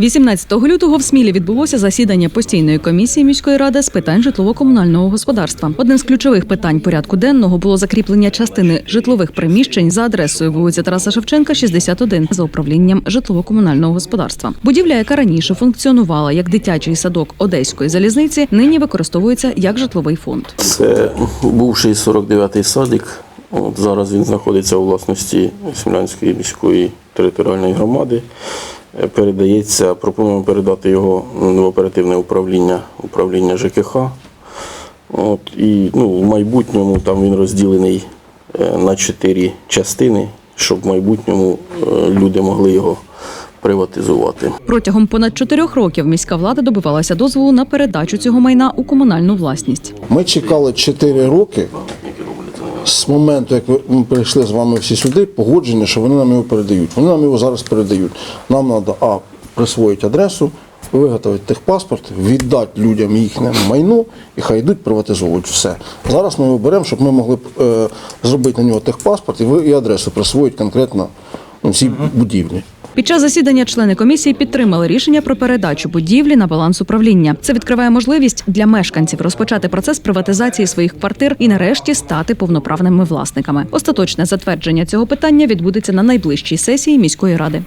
18 лютого в Смілі відбулося засідання постійної комісії міської ради з питань житлово-комунального господарства. Одним з ключових питань порядку денного було закріплення частини житлових приміщень за адресою вулиця Тараса Шевченка, 61, за управлінням житлово-комунального господарства. Будівля, яка раніше функціонувала як дитячий садок одеської залізниці, нині використовується як житловий фонд. Це бувший 49-й садик. От зараз він знаходиться у власності Смілянської міської територіальної громади. Е, Передається, пропонуємо передати його в оперативне управління управління ЖКХ. От, і ну, в майбутньому там він розділений е, на чотири частини, щоб в майбутньому е, люди могли його приватизувати. Протягом понад чотирьох років міська влада добивалася дозволу на передачу цього майна у комунальну власність. Ми чекали 4 роки з моменту, як ми прийшли з вами всі сюди, погодження, що вони нам його передають. Вони нам його зараз передають. Нам треба а присвоїти адресу, виготовити техпаспорт, віддати людям їхнє майно і хай йдуть приватизовують все. Зараз ми його беремо, щоб ми могли е, зробити на нього техпаспорт і, і адресу присвоїти конкретно ну, цій будівлі. Під час засідання члени комісії підтримали рішення про передачу будівлі на баланс управління. Це відкриває можливість для мешканців розпочати процес приватизації своїх квартир і нарешті стати повноправними власниками. Остаточне затвердження цього питання відбудеться на найближчій сесії міської ради.